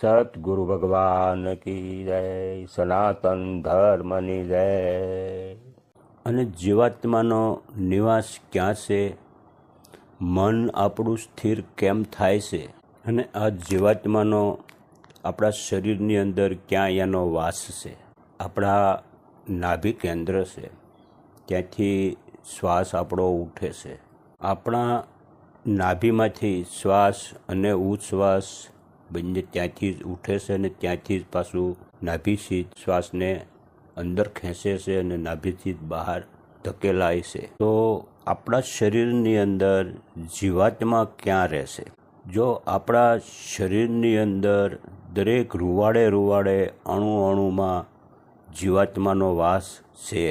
સતગુરુ ભગવાન કી જય સનાતન ધર્મની જય અને જીવાત્માનો નિવાસ ક્યાં છે? મન આપણું સ્થિર કેમ થાય છે? અને આ જીવાત્માનો આપણા શરીરની અંદર ક્યાં એનો વાસ છે? આપણા નાભિ કેન્દ્ર છે. ત્યાંથી શ્વાસ આપણો ઉઠે છે. આપણા નાભિમાંથી શ્વાસ અને ઉચ્છ્વાસ બંને ત્યાંથી જ ઉઠે છે અને ત્યાંથી જ પાછું નાભીથી શ્વાસને અંદર ખેંચે છે અને નાભીથી બહાર ધકેલાય છે. તો આપણા શરીરની અંદર જીવાત્મા ક્યાં રહેશે જો આપણા શરીરની અંદર દરેક રૂવાડે રૂવાડે અણુ અણુમાં જીવાત્માનો વાસ છે.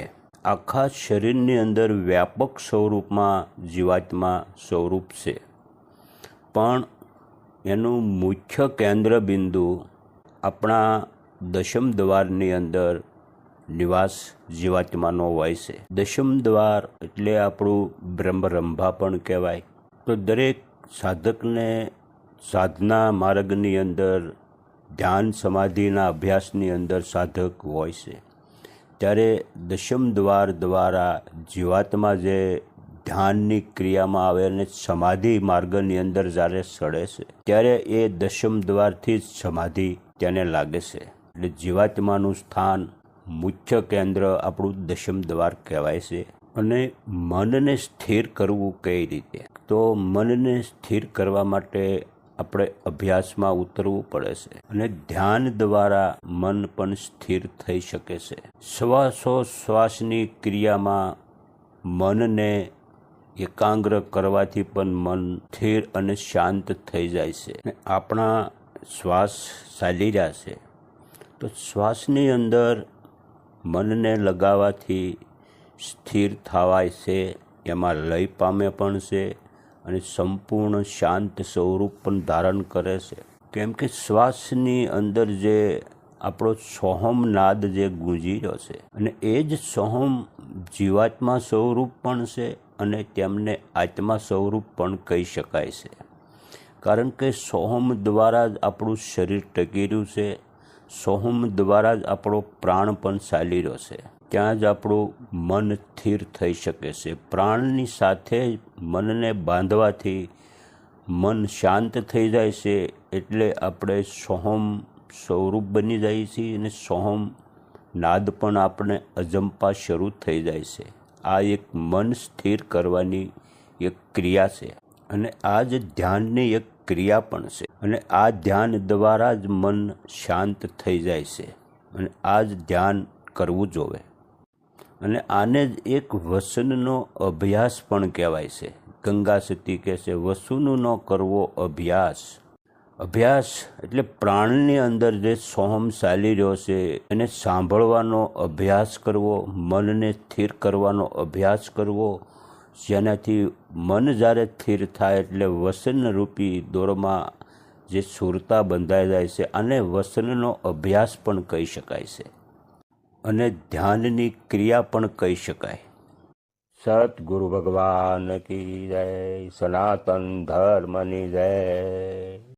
આખા શરીરની અંદર વ્યાપક સ્વરૂપમાં જીવાત્મા સ્વરૂપ છે. પણ એનું મુખ્ય કેન્દ્ર બિંદુ આપણા દશમ દ્વારની અંદર નિવાસ જીવાત્માનો હોય છે. દશમ દ્વાર એટલે આપણું બ્રહ્મરંભા પણ કહેવાય. તો દરેક સાધકને સાધના માર્ગની અંદર, ધ્યાન સમાધિના અભ્યાસની અંદર સાધક હોય છે. ત્યારે દશમ દ્વાર દ્વારા જીવાત્મા જે ધ્યાનની ક્રિયામાં આવે અને સમાધિ માર્ગની અંદર જ્યારે સડે છે, ત્યારે એ દશમ દ્વારથી જ સમાધિ તેને લાગે છે. એટલે જીવાત્માનું સ્થાન મુખ્ય કેન્દ્ર આપણું દશમ દ્વાર કહેવાય છે. અને મનને સ્થિર કરવું કઈ રીતે? તો મનને સ્થિર કરવા માટે આપણે અભ્યાસમાં ઉતરવું પડે છે અને ધ્યાન દ્વારા મન પણ સ્થિર થઈ શકે છે. શ્વાસો શ્વાસની ક્રિયામાં મનને એકાગ્ર કરવાથી પણ મન સ્થિર અને શાંત થઈ જાય છે. અને આપણા શ્વાસ ચાલી રહ્યા છે. તો શ્વાસની અંદર મનને લગાવવાથી સ્થિર થવાય છે. એમાં લય પામે પણ છે અને સંપૂર્ણ શાંત સ્વરૂપ પણ ધારણ કરે છે. કેમ કે શ્વાસની અંદર જે આપણો સોહમ નાદ જે ગુંજી રહ્યો છે. અને એ જ સોહમ જીવાત્મા સ્વરૂપ પણ છે. અને તેમને આત્મા સ્વરૂપ પણ કહી શકાય છે. કારણ કે સોહમ દ્વારા જ આપણું શરીર ટકી રહ્યું છે. સોહમ દ્વારા જ આપણો પ્રાણ પણ ચાલી રહ્યો છે. ત્યાં જ આપણું મન સ્થિર થઈ શકે છે. પ્રાણની સાથે મનને બાંધવાથી મન શાંત થઈ જાય છે એટલે આપણે સોહમ સ્વરૂપ બની જાય છીએ અને સોહમ નાદ પણ આપણે અજંપા શરૂ થઈ જાય છે. આ એક મન સ્થિર કરવાની એક ક્રિયા છે. અને આ જ ધ્યાનની એક ક્રિયા પણ છે. અને આ ધ્યાન દ્વારા જ મન શાંત થઈ જાય છે. અને આ જ ધ્યાન કરવું જોવે. અને આને જ એક વસનનો અભ્યાસ પણ કહેવાય છે. ગંગા સતી કહે છે વસુનો કરવો અભ્યાસ. અભ્યાસ એટલે પ્રાણની અંદર જે સોહમ ચાલી રહ્યો છે, એને સાંભળવાનો અભ્યાસ કરવો, મનને સ્થિર કરવાનો અભ્યાસ કરવો, જેનાથી મન જ્યારે સ્થિર થાય એટલે વસનરૂપી દોરમાં જે સુરતા બંધાઈ જાય છે અને વસનનો અભ્યાસ પણ કહી શકાય છે અને ધ્યાનની ક્રિયા પણ કહી શકાય. સતગુરુ ભગવાન કી જય, સનાતન ધર્મની જય.